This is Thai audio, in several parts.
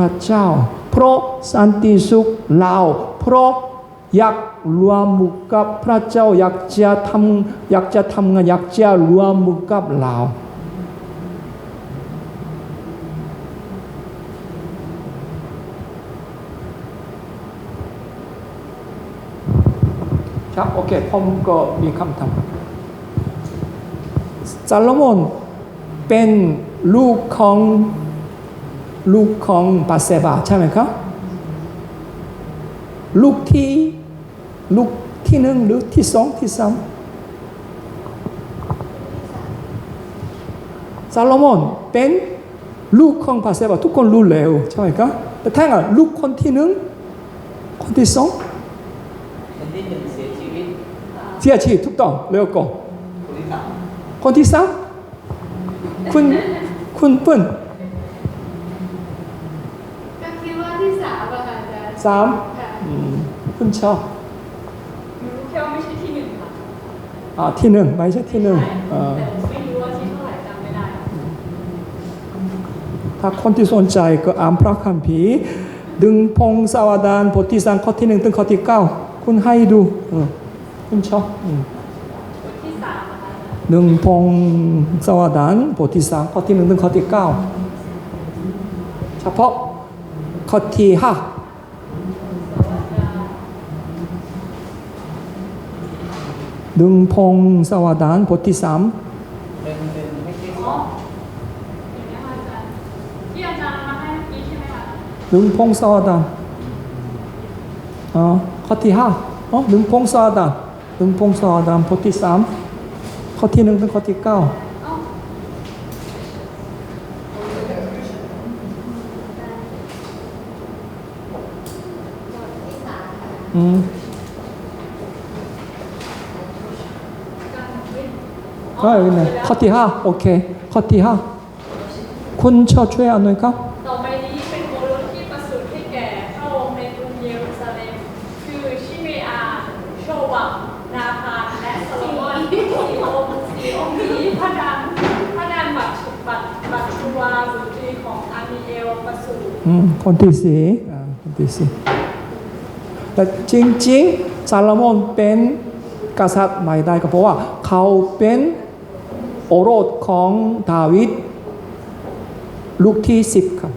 ระเจ้า เพราะสันติสุขเราเพราะอยากรวมมือกับพระเจ้าอยากจะทำอยากจะทำงานอยากจะรวมมือกับเราครับโอเคผมก็มีคำถามซาโลมอนเป็นลูกของ ลูกของบาเซบาใช่ไหมครับ ลูกที่ลูกที่หนึ่งหรือที่สองที่สามซาโลมอนเป็นลูกของบาเซบาทุกคนรู้แล้วใช่ไหมครับแต่ถ้างั้นลูกคนที่หนึ่งคนที่สองคนที่หนึ่งเสียชีวิตเสียชีวิตถูกต้องเร็วก่อนคนที่สามคนที่สามคุณคุณเปิ้ล ก็คิดว่าที่สามอะค่ะอาจารย์ สามค่ะอืมคุณชอบหนูรู้แค่ว่าไม่ใช่ที่หนึ่งค่ะอ่าที่หนึ่งไม่ใช่ที่หนึ่งใช่เอ่อแต่ไม่รู้ว่าที่เท่าไหร่จำไม่ได้ถ้าคนที่สนใจก็อ่านพระคัมภีร์ดึงพงศาวดารบทที่สามข้อที่หนึ่งถึงข้อที่เก้าคุณให้ดูเออคุณชอบอืมคนที่สามนะคะอาจารย์ดึงพงศาวดารบทที่สามข้อที่หนึ่งถึงข้อที่เก้าเฉพาะข้อที่ห้า ดึงพงสวัสดานบทที่สามเป็นเป็นไม่ที่สอที่อาจารย์มาให้เมื่อกี้ใช่ไหมคะดึงพงสวัสดานออข้อที่ห้าอ๋อดึงพงสวัสดานดึงพงสวัสดานบทที่สามข้อที่หนึ่งถึงข้อที่เก้าอืม 아, 여기 있네. 커티 하. 오케이. 커티 하. 군 처추에 안 놓을까? ต่อไปนี้เป็นโมรุที่ประสูติให้แก่พระองค์ในกรุงเยรูซาเล็ม คือชิเมอาโชวังนาพานและโซโลมอนสี่องค์สี่องค์นี้พระดันพระดันบัตบัตบัตชุวาสุตรีของอามิเอลประสูติ 음, 콘티시. 아, 콘티시.แต่จริงๆซาโลมอนเป็นกษัต โอรสของดาวิดลูกที่สิบครับ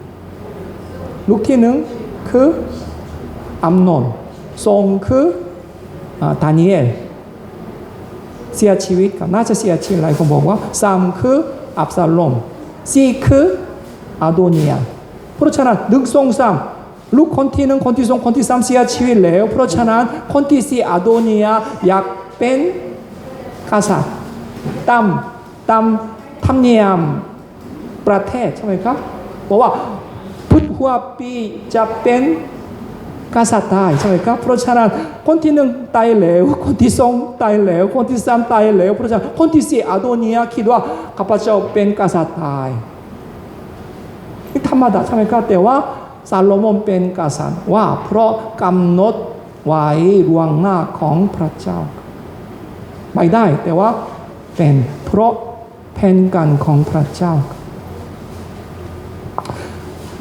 ลูกที่หนึ่งคืออัมโนนสองคืออ่าดานิเอลเสียชีวิตครับน่าจะเสียชีวิตหลายคนบอกว่าสามคืออับซาโลมสี่คืออาโดเนียเพราะฉะนั้นดึกสองสามลูกคนที่หนึ่งคนที่สองคนที่สามเสียชีวิตแล้ว เพราะฉะนั้นคนที่สี่อาโดเนียอยากเป็นกษัตริย์ตาม ตามธรรมเนียมประเทศใช่ไหมครับบอกว่าพุทธหัวปีจะเป็นกษัตริย์ใช่ไหมครับเพราะฉะนั้นคนที่หนึ่งตายแล้วคนที่สองตายแล้วคนที่สามตายแล้วเพราะฉะนั้นคนที่สี่อาโดเนียคิดว่าข้าพเจ้าเป็นกษัตริย์ได้นี่ธรรมดาใช่ไหมครับแต่ว่าซาโลมอนเป็นกษัตริย์ว่า เพราะกำหนดไว้ล่วงหน้าของพระเจ้า ไม่ได้แต่ว่าเป็นเพราะ แผนการของพระเจ้า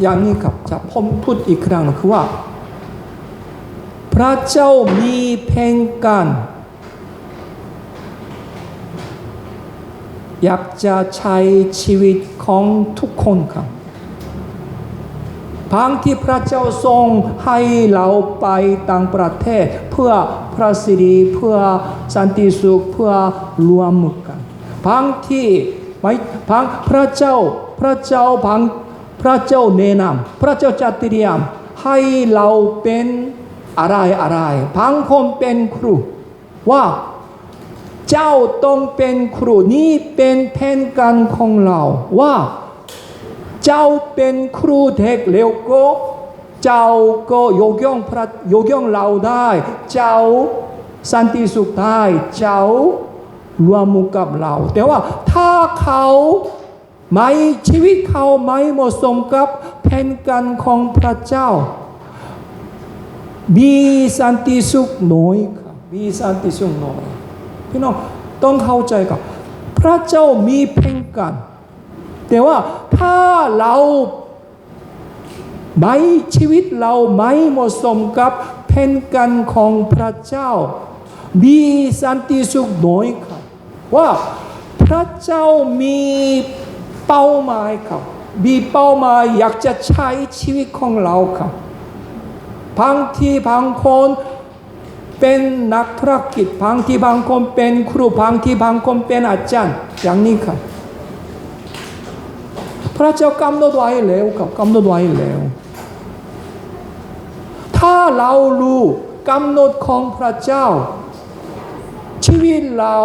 อย่างนี้ครับจะผมพูดอีกครั้งนึงคือว่า พระเจ้ามีแผนการอยากจะใช้ชีวิตของทุกคนครับบางที่พระเจ้าทรงให้เราไปต่างประเทศ เพื่อพระสิริเพื่อสันติสุขเพื่อรวมมือกัน บางที่ไม่บางพระเจ้าพระเจ้าบางพระเจ้าแนะนำพระเจ้าจัดเตรียมให้เราเป็นอะไรอะไรบางคนเป็นครูว่าเจ้าต้องเป็นครูนี่เป็นแผนการของเราว่าเจ้าเป็นครูเด็กแล้วก็เจ้าก็ยกย่องพระยกย่องเราได้ เจ้าสันติสุขได้เจ้า รวมกับเรา แต่ว่าถ้าเขาไม่ชีวิตเขาไม่เหมาะสมกับแผนการของพระเจ้า มีสันติสุขน้อยครับมีสันติสุขน้อยพี่น้องต้องเข้าใจกับพระเจ้ามีแผนการแต่ว่าถ้าเราไม่ชีวิตเราไม่เหมาะสมกับแผนการของพระเจ้า มีสันติสุขน้อยครับ ว่าพระเจ้ามีเป้าหมายครับมีเป้าหมายอยากจะใช้ชีวิตของเราครับบางทีบางคนเป็นนักธุรกิจบางทีบางคนเป็นครูบางทีบางคนเป็นอาจารย์อย่างนี้ครับพระเจ้ากำหนดไว้แล้วครับกำหนดไว้แล้ว ถ้าเรารู้กำหนดของพระเจ้า ชีวิตเรา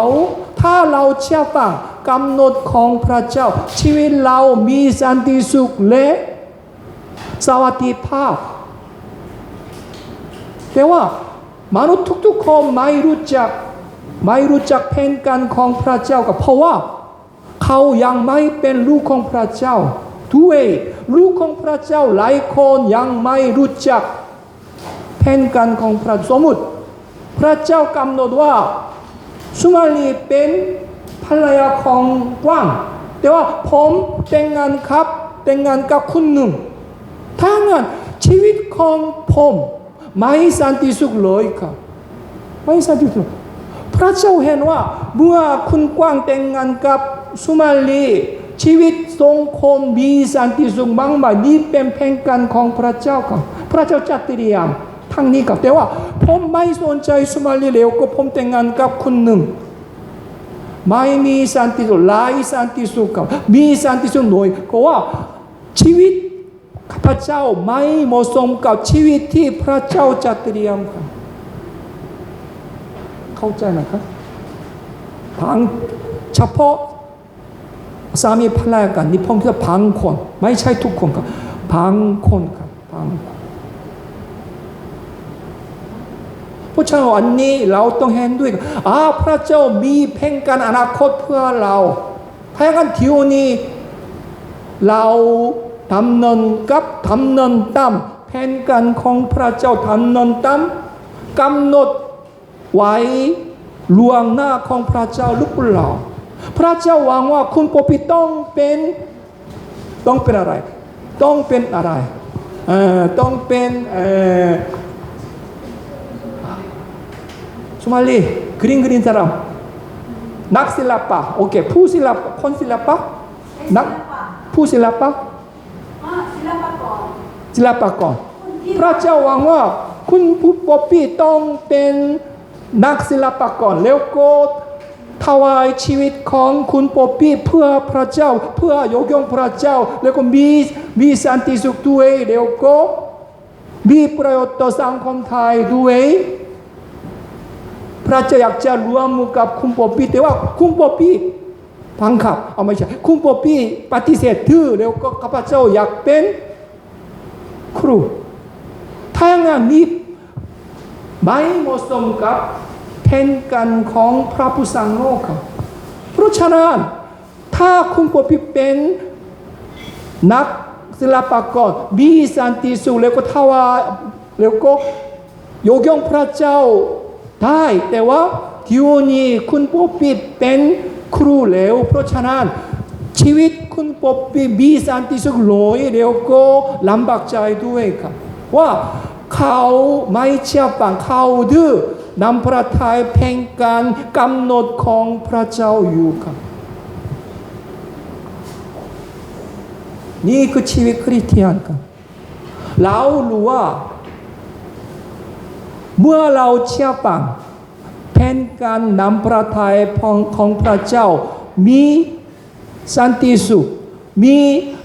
ถ้าเราเชื่อฟังกำหนดของพระเจ้า ชีวิตเรามีสันติสุขและสวัสดิภาพ แต่ว่ามนุษย์ทุกๆคนไม่รู้จักไม่รู้จักแผนการของพระเจ้าก็เพราะว่า เขายังไม่เป็นลูกของพระเจ้าด้วยลูกของพระเจ้าหลายคนยังไม่รู้จักแผนการของพระสมมุติพระเจ้ากำหนดว่า สุมาลีเป็นภรรยาของกว้างแต่ว่าผมแต่งงานครับแต่งงานกับคุณหนึ่งถ้างั้นชีวิตของผมไม่สันติสุขเลยครับไม่สันติสุขพระเจ้าเห็นว่าเมื่อคุณกว้างแต่งงานกับสุมาลีชีวิตทรงคมมีสันติสุขมากมายนี่เป็นแผนการของพระเจ้าครับพระเจ้าจัดเตรียม ทั้งนี้ครับแต่ว่าผมไม่สนใจสุมาลีแล้วก็ผมแต่งงานกับคุณหนึ่งไม่มีสันติสุขหลายสันติสุขครับมีสันติสุขน้อยก็ว่าชีวิตข้าพเจ้าไม่เหมาะสมกับชีวิตที่ พระเจ้าจันนี่ผมคิดว่าบางคนไม่ใช่ทุกคนครับบางคนครับบางคนเพราะฉะนั้นวันนี้เราต้องเห็นด้วยอาพระเจ้ามีแผนการอนาคตเพื่อเราถ้าอย่างนั้นทีนี้เราทำนนกับทำนนตามแผนการของพระเจ้าทำนนตามกำหนดไว้ลวงหน้าของพระเจ้าหรือเปล่าพระเจ้าหวังว่าคุณปปิต้องเป็นต้องเป็นอะไร ต้องเป็นอะไรเอ่อต้องเป็นเอ่อ สมาลีกรีนกรีนสารามนักศิลปะโอเคผู้ศิลปะคนศิลปะนักผู้ศิลปะศิลาปากรคนพระเจ้าวังว่าคุณผู้ปกปิต้องเป็นนักศิลปากรแล้วก็ถวายชีวิตของคุณปกปิเพื่อพระเจ้า เพื่อยกย่องพระเจ้า แล้วก็มีมีสันติสุขด้วยแล้วก็มีประโยชน์ต่อสังคมไทยด้วย พระเจ้าอยากจะรวมมือกับคุณปกปิแต่ว่าคุณปกปิพังคับเอาไม่ใช่คุณปกปิปฏิเสธถือแล้วก็ข้าพเจ้าอยากเป็นครูถ้าอย่างนั้นนี้ไม่เหมาะสมกับแผนการของพระผู้สร้างโลกครับเพราะฉะนั้นถ้าคุณปพิเป็นนักศิลปากรมีสันติสุขแล้วก็ทวาแล้วก็ยกย่องพระเจ้า ได้แต่ว่าทีนี้คุณปพิเป็นครูแล้วเพราะฉะนั้นชีวิตคุณปกปิมีสันติสุขลอยเดี๋ยวก็ลำบากใจด้วยครับว่าเขาไม่เชื่อฟังเขาดื้อนำพระทัย เมื่อเราเชื่อฟังแผนการนำพระทัยของพระเจ้า มีสันติสุข มี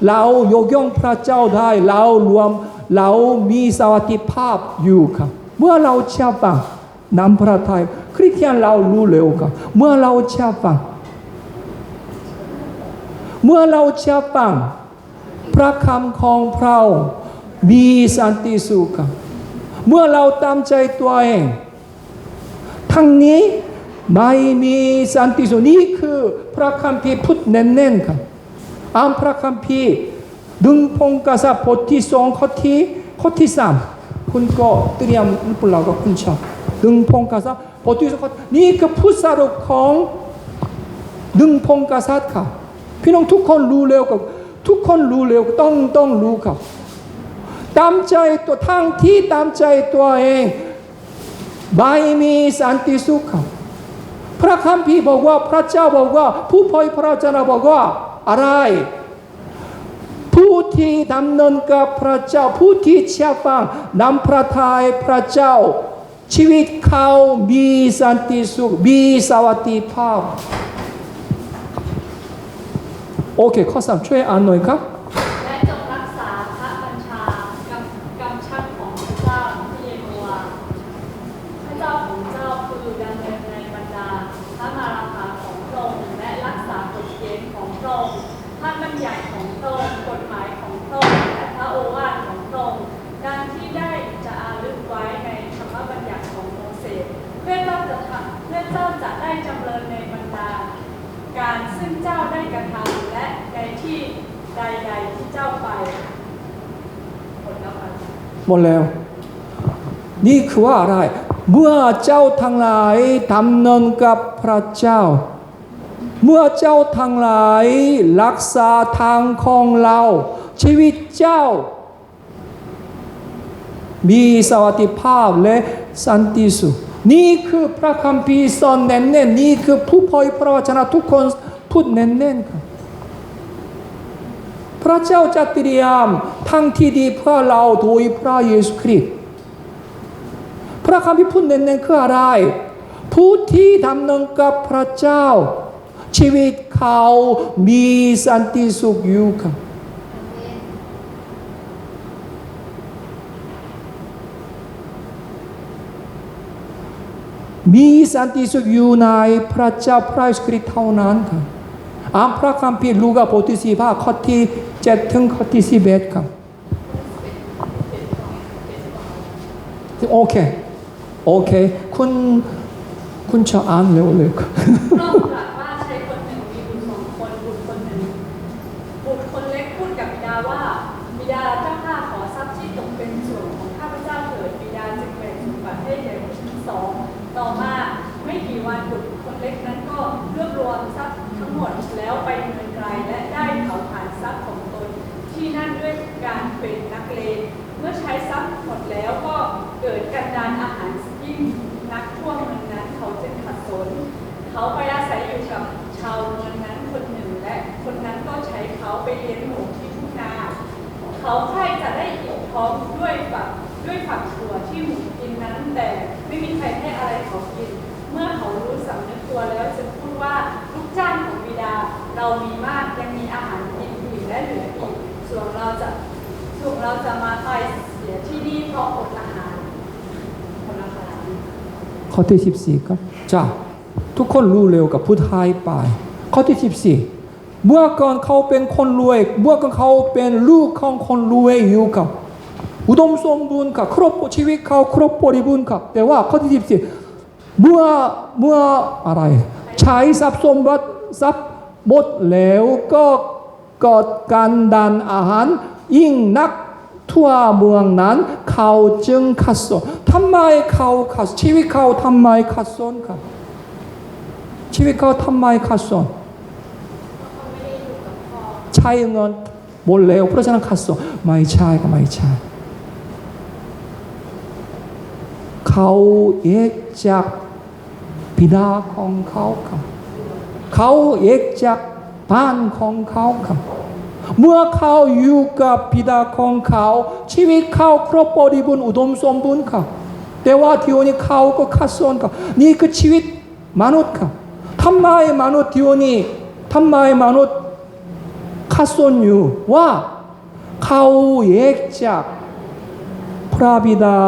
เรายกย่องพระเจ้าได้เรารวมเรามีสวัสดิภาพอยู่ครับ เมื่อเราเชื่อฟังนำพระทัยคริสเตียนเรารู้เร็วครับ เมื่อเราเชื่อฟังเมื่อเราเชื่อฟังพระคำของพระองค์มีสันติสุขครับ เมื่อเราตามใจตัวเอง ทั้งนี้ไม่มีสันติสุขนี่คือพระคัมภีร์พูดเน้นๆครับอ่านพระคัมภีร์ดึงพงกษัตริย์บทที่สองข้อที่ข้อที่สามคุณก็เตรียมหรือเปล่าก็คุณชอบดึงพงกษัตริย์บทที่สองนี่คือพุทธสรุปของดึงพงกษัตริย์ครับพี่น้องทุกคนรู้เร็วกับทุกคนรู้เร็วต้องต้องรู้ครับ ตามใจตัวทั้งที่ตามใจตัวเองไม่มีสันติสุขพระคัมภีร์บอกว่าพระเจ้าบอกว่า ผู้เผยพระเจ้าบอกว่าอะไร ผู้ที่ดำเนินกับพระเจ้า ผู้ที่เชื่อฟังนำพระทัยพระเจ้า ชีวิตเขามีสันติสุขมีสวัสดิภาพโอเคข้อสามช่วยอ่านหน่อยครับ และจงรักษาพระบัญชากำกำชับของพระเจ้าที่เยโฮวาพระเจ้าของเจ้าคือดำเนินในบรรดาพระมาราคาของพระองค์และรักษากฎเกณฑ์ของพระองค์พระบัญญัติ ของพระองค์กฎหมายของพระองค์และพระโอวาทของพระองค์ดังที่ได้จะอารึกไว้ในธรรมบัญญัติของโมเสสเพื่อเจ้าจะทำเพื่อเจ้าจะได้จำเริญในบรรดา การซึ่งเจ้าได้กระทำและในที่ใดๆที่เจ้าไปหมดแล้วค่ะหมดแล้ว นี่คือว่าอะไร เมื่อเจ้าทั้งหลายดำเนินกับพระเจ้า เมื่อเจ้าทั้งหลาย รักษาทางของเรา ชีวิตเจ้า มีสวัสดิภาพและสันติสุขนี่คือพระคัมภีร์สอนเน้นๆนี่คือผู้เผยพระวจนะทุกคนพูดเน้นๆครับพระเจ้าจะเตรียมทั้งที่ดีเพื่อเราโดยพระเยซูคริสต์พระคำพิพูดเน้นๆคืออะไร ผู้ที่ดำนินกับพระเจ้า ชีวิตเขามีสันติสุขอยู่ครับมีสันติสุขอยู่ในพระเจ้าพระเยซูคริสต์เท่านั้นครับอ่านพระคัมภีร์ลูกาบทที่สี่ข้อที่เจ็ดถึงข้อที่สิบเอ็ดครับโอเค โอเค คุณ คุณจะอ่านเร็วเลยครับพระ วันบุตรคนเล็กนั้นก็รวบรวมทรัพย์ทั้งหมดแล้วไปเมืองไกลและได้เผาผลาญทรัพย์ของตนที่นั่นด้วยการเป็นนักเลงเมื่อใช้ทรัพย์หมดแล้วก็เกิดกันดานอาหารยิ่งนักทั่วเมืองนั้นเขาจึงขัดสน เขาไปอาศัยอยู่กับชาวเมืองนั้นคนหนึ่งและคนนั้นก็ใช้เขาไปเลี้ยงหมูที่ทุ่งนาเขาใคร่จะได้อิ่มท้องด้วยฝักด้วยฝักถั่วที่หมูกินนั้นแต่ไม่มีใครให้อะไรเขากิน เมื่อเขารู้สำนึกตัวแล้วจึงพูดว่าลูกจ้างของบิดาเรามีมากยังมีอาหารกินอีกและเหลืออีกส่วนเราจะส่วนเราจะมาตายเสียที่นี่เพราะอดอาหารคนละคาข้อที่สิบสี่ครับจ้าทุกคนรู้เร็วกับผู้ไทยไป ข้อที่สิบสี่เมื่อก่อนเขาเป็นคนรวย เมื่อก่อนเขาเป็นลูกของคนรวยอยู่กับอุดมสมบูรณ์กับครบชีวิตเขาครบบริบูรณ์ครับแต่ว่าข้อที่สิบสี่ เมื่อเมื่ออะไร ใช้ทรัพย์สมบัติทรัพย์หมดแล้วก็กดการดันอาหาร ยิ่งนักทั่วเมืองนั้น เขาจึงขัดสนทำไมเขาขัดชีวิตเขาทำไมขัดสนครับ ชีวิตเขาทำไมขัดสนเขาไม่ได้อยู่กับพ่อใช้เงินหมดแล้วเพราะฉะนั้นขัดสนไม่ใช่ก็ไม่ใช่เขาเอกจาก บิดาของเขาครับ เขาเอกจากบ้านของเขาครับ เมื่อเขาอยู่กับบิดาของเขา ชีวิตเขาครบบริบูรณ์อุดมสมบูรณ์ครับ แต่ว่าที่วันนี้เขาก็ขัดสนครับนี่คือชีวิตมนุษย์ครับทำไมมนุษย์ที่วันนี้ทำไมมนุษย์ขัดสนอยู่ว่าเขาแยกจากพระบิดา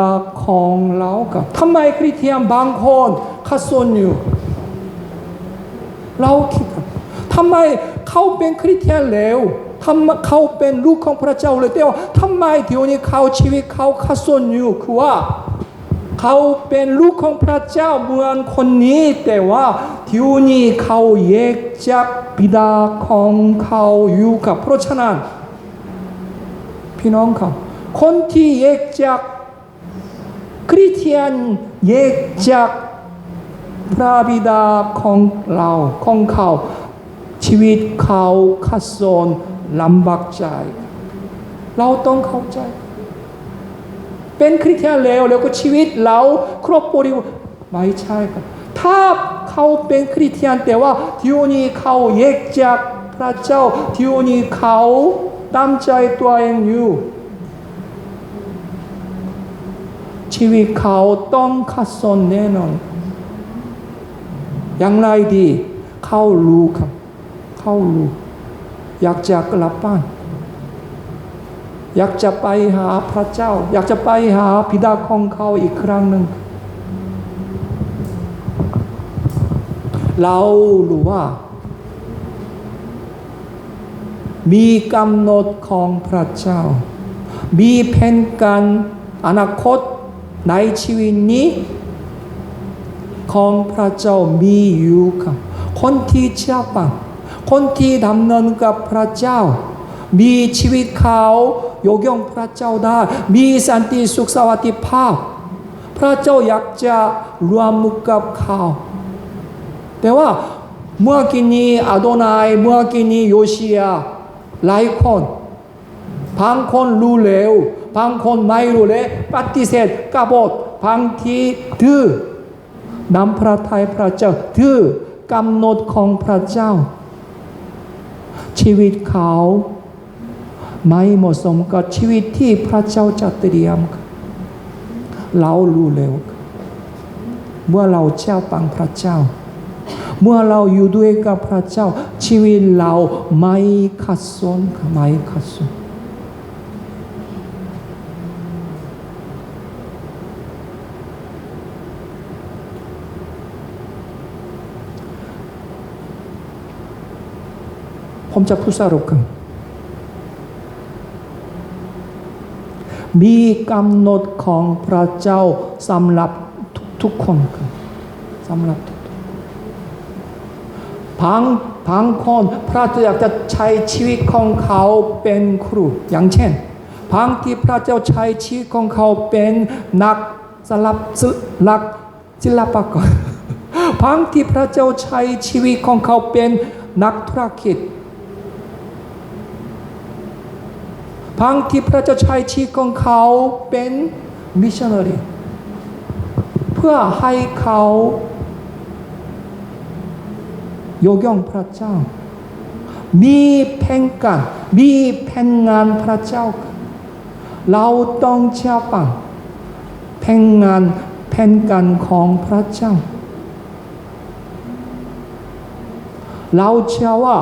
ของเรากับทำไมคริสเตียนบางคน ขัดสนอยู่เราคิดทำไมเขาเป็นคริสเตียนแล้วทำไมเขาเป็นลูกของพระเจ้าเลยแต่ว่าทำไมเดี๋ยวนี้เขาชีวิตเขาขัดสนอยู่คือว่าเขาเป็นลูกของพระเจ้าเหมือนคนนี้ แต่ว่าที่นี้เขาแยกจากบิดาของเขาอยู่กับเพราะฉะนั้นพี่น้องครับคนที่แยกจากคริสเตียนแยกจาก พระบิดาของเราของเขาชีวิตเขาขัดสนลำบากใจ เราต้องเข้าใจ เป็นคริสเตียนแล้วแล้วก็ชีวิตเราครอบครัวไม่ใช่ครับถ้าเขาเป็นคริสเตียนแต่ว่าที่นี้เขาแยกจากพระเจ้าที่นี้เขาตามใจตัวเองอยู่ชีวิตเขาต้องขัดสนแน่นอน อย่างไรดี เขารู้ครับ เขารู้ อยากจะกลับบ้าน อยากจะไปหาพระเจ้า อยากจะไปหาพิดาของเขาอีกครั้งหนึ่ง เรารู้ว่า มีกำหนดของพระเจ้า มีแผนการอนาคตในชีวิตนี้ ของพระเจ้ามีอยู่ครับคนที่เชื่อฟังคนที่ดำเนินกับพระเจ้า มีชีวิตเขายกย่องพระเจ้าได้ มีสันติสุขสวัสดิภาพ พระเจ้าอยากจะรวมมือกับเขาแต่ว่าเมื่อกี้นี้อาโดนายเมื่อกี้นี้โยเชียหลายคนบางคนรู้เร็วบางคนไม่รู้เลยปฏิเสธกบฏบางทีดื้อ นำพระทัยพระเจ้าดื้อกำหนดของพระเจ้า ชีวิตเขาไม่เหมาะสมกับชีวิตที่พระเจ้าจะเตรียม เรารู้เร็ว เมื่อเราเชื่อฟังพระเจ้า เมื่อเราอยู่ด้วยกับพระเจ้า ชีวิตเราไม่ขัดสนไม่ขัดสน ผมจะพูดสรุปกันมีกำหนดของพระเจ้าสำหรับทุกคนครับสำหรับทุกๆพังพังคนพระเจ้าอยากจะใช้ชีวิตของเขาเป็นครูอย่างเช่นพัง ที่พระเจ้างที่พระเจ้าใช้ชีวิตของเขาเป็นนักธุรกิจบางที่พระเจ้าใช้ชีของเขาเป็นมิชชันนารีเพื่อให้เขายกย่องพระเจ้า มีแผนการมีแผนงานพระเจ้า เราต้องเชื่อฟังแผนงานแผนการของพระเจ้า เราเชื่อว่า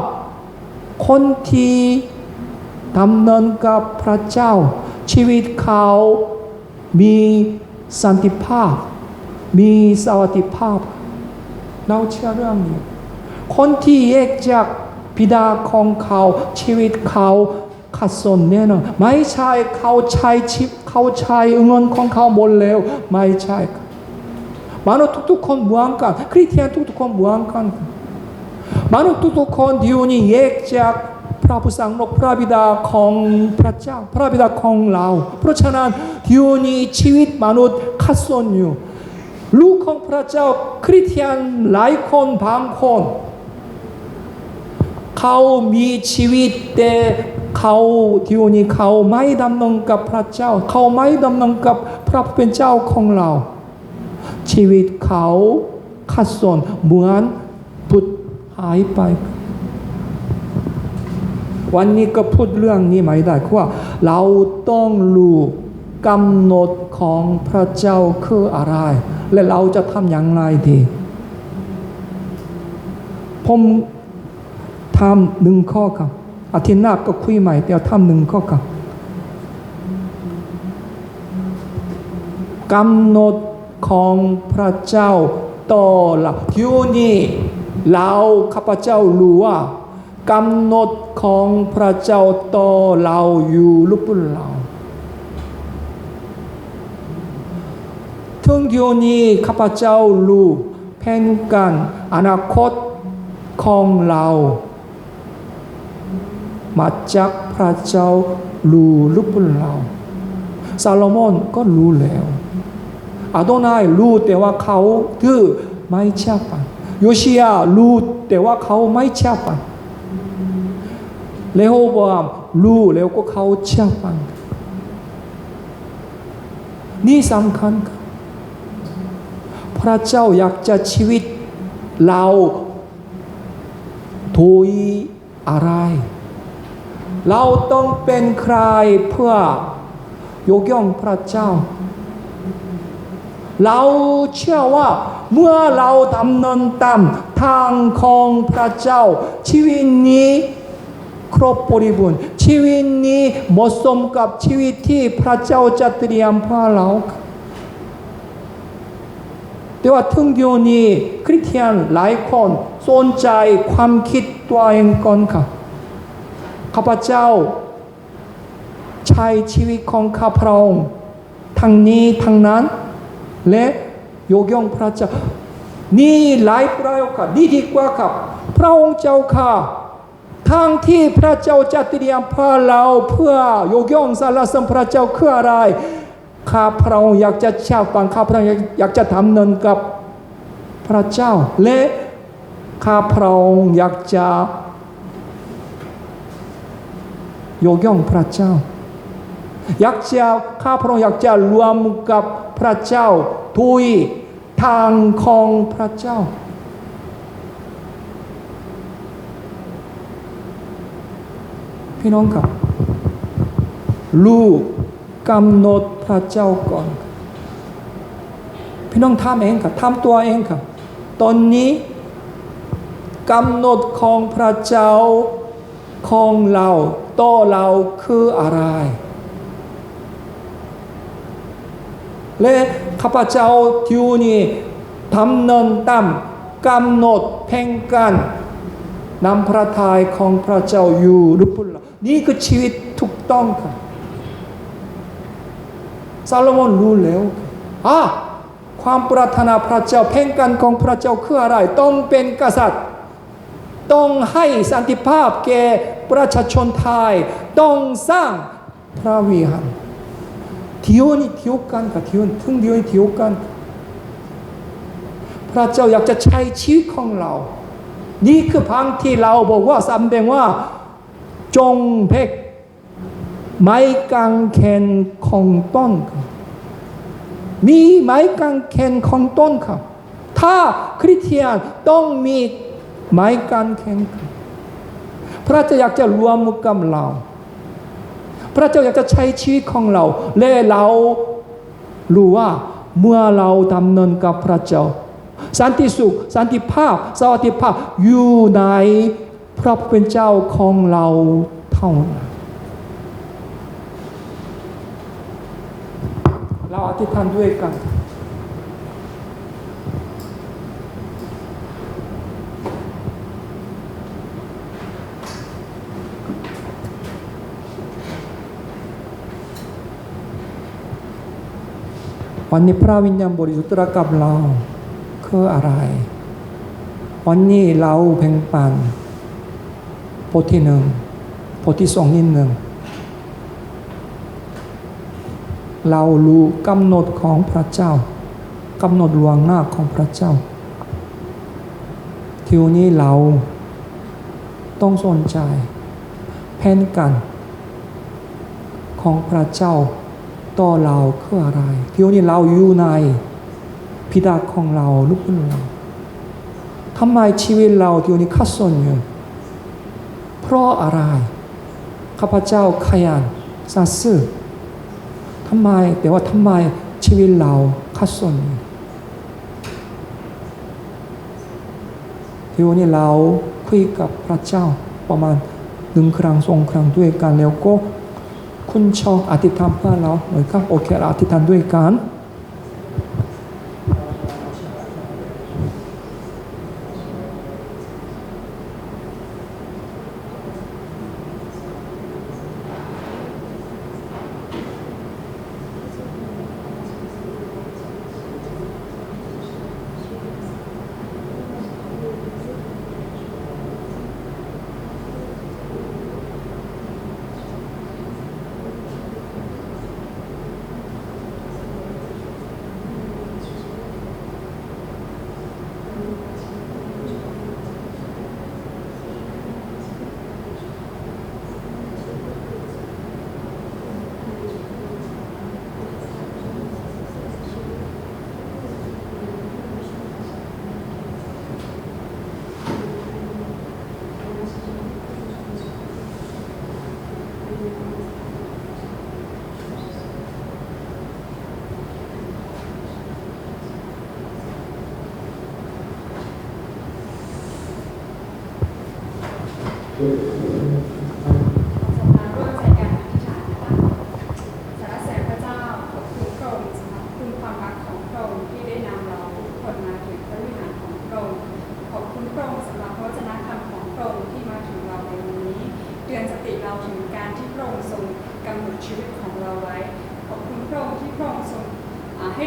คนที่ ดำเนินกับพระเจ้า ชีวิตเขามีสันติภาพ มีสวัสดิภาพ เราเชื่อเรื่องนี้ คนที่แยกจากพิดาของเขาชีวิตเขาขัดสนแน่นอนไม่ใช่เขาใช้ชิปเขาใช้เงินของเขาหมดแล้วไม่ใช่ครับมนุษย์ทุกๆคนเหมือนกันคริสเตียนทุกๆคนเหมือนกันมนุษย์ทุกๆคนที่อยู่นี่แยกจาก พระผู้สร้างโลกพระบิดาของพระเจ้า พระบิดาของเรา เพราะฉะนั้นที่อนี่ชีวิตมนุษย์ขัดสนอยู่ลูกของพระเจ้าคริสเตียนหลายคนบางคนเขามีชีวิตแต่เขาที่วันนี้เขาไม่ดำเนินกับพระเจ้า เขาไม่ดำเนินกับพระผู้เป็นเจ้าของเรา ชีวิตเขาขัดสนเหมือนปุดหายไป วันนี้ก็พูดเรื่องนี้ไม่ได้ว่าเราต้องรู้กำหนดของพระเจ้าคืออะไร และเราจะทำอย่างไรดีผมทำหนึ่งข้อครับอาทิตย์หน้าก็คุยใหม่แต่ทำหนึ่งข้อครับกำหนดของพระเจ้าต่อเราอยู่นี่เราข้าพเจ้ารู้ว่า กำหนดของพระเจ้าต่อเราอยู่หรือเปล่าถึงอยู่นี้ข้าพเจ้ารู้แผนการอนาคตของเรามาจากพระเจ้ารู้หรือเปล่าซาโลมอนก็รู้แล้วอาโดนายรู้แต่ว่าเขาถือไม่เชื่อฟังโยชิยารู้แต่ว่าเขาไม่เชื่อฟัง เลโฮบวามรู้แล้วก็เขาเชื่อฟัง นี่สำคัญครับพระเจ้าอยากจะชีวิตเราโดยอะไร เราต้องเป็นใครเพื่อยกย่องพระเจ้า เราเชื่อว่าเมื่อเราดำเนินตามทางของพระเจ้า ชีวิตนี้ ครบบริบูรณ์ชีวิตนี้เหมาะสมกับชีวิตที่พระเจ้าจะเตรียมเพื่อเราแต่ว่าถึงเดี๋ยวนี้คริสเตียนหลายคนสนใจความคิดตัวเองก่อนค่ะ ทั้งที่พระองค์เจ้าค่ะทางที่พระเจ้าจะเตรียมพื่อเราเพื่อยกย่องสรรเสริญพระเจ้าคืออะไร ข้าพระองค์อยากจะชื่อฟังข้าพระองค์อยากจะทำเนินกับพระเจ้า และข้าพระองค์อยากจะยกย่องพระเจ้า อยากจะข้าพระองค์อยากจะรวมกับพระเจ้าทุยทางของพระเจ้า พี่น้องครับ ลูกกำหนดพระเจ้าก่อน พี่น้องทำเองครับทำตัวเองครับ ตอนนี้กำหนดของพระเจ้าของเราต่อเราคืออะไร และข้าพเจ้าทิวนี้ทำเนินตามกำหนดเพ่งกันนำพระทัยของพระเจ้าอยู่หรือเปล่า นี่คือชีวิตถูกต้องครับซาโลมอนรู้แล้วอะความปรารถนาพระเจ้าเพ่งกันของพระเจ้าคืออะไร ต้องเป็นกษัตริย์ ต้องให้สันติภาพแก่ประชาชนไทย ต้องสร้างพระวิหารเที่ยวนี่เที่ยวกันค่ะเที่ยวถึงเดียวนี่เที่ยวกัน พระเจ้าอยากจะใช้ชีวิตของเรา นี่คือพังที่เราบอกว่าสำแดงว่า จงเพกไม้กางเขนของต้นครับมีไม้กางเขนของต้นครับถ้าคริสเตียนต้องมีไม้กางเขนครับพระเจ้าอยากจะรวมกับเรา พระเจ้าอยากจะใช้ชีวิตของเราและเรารู้ว่าเมื่อเราดำเนินกับพระเจ้า สันติสุข สันติภาพสวัสดิภาพอยู่ใน พระเป็นเจ้าของเราเท่านั้นเราอธิษฐานด้วยกันวันนี้พระวิญญาณบริสุทธิ์รัสกับเราคืออะไร วันนี้เราเพ่งปัน บทที่หนึ่งบทที่สองนิดหนึ่ง เรารู้กำหนดของพระเจ้ากำหนดลวงหน้าของพระเจ้า ทีนี้เราต้องสนใจแผนกันของพระเจ้าต่อเราคืออะไร ทีนี้เราอยู่ในพิดาของเราลูกเป็นเราทำไมชีวิตเราทีนี้ขัดสนอยู่ ราะอะไร ข้าพเจ้าขยันสัตย์ซื่อทำไมแต่ว่าทำไมชีวิตเราขัดสนอยู่ทีนี้เราคุยกับพระเจ้าประมาณหนึ่งครั้งสองครั้งด้วยกันแล้วก็คุณชอบอธิษฐานเพื่อเราเหมือนครับโอเคเราอธิษฐานด้วยกัน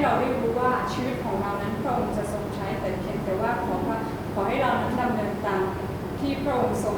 เราได้รู้ว่าชีวิตของเรานั้นพระองค์จะทรงใช้แต่เพียงแต่ว่าขอว่าขอให้เรานั้นดำเนินตามที่พระองค์ทรง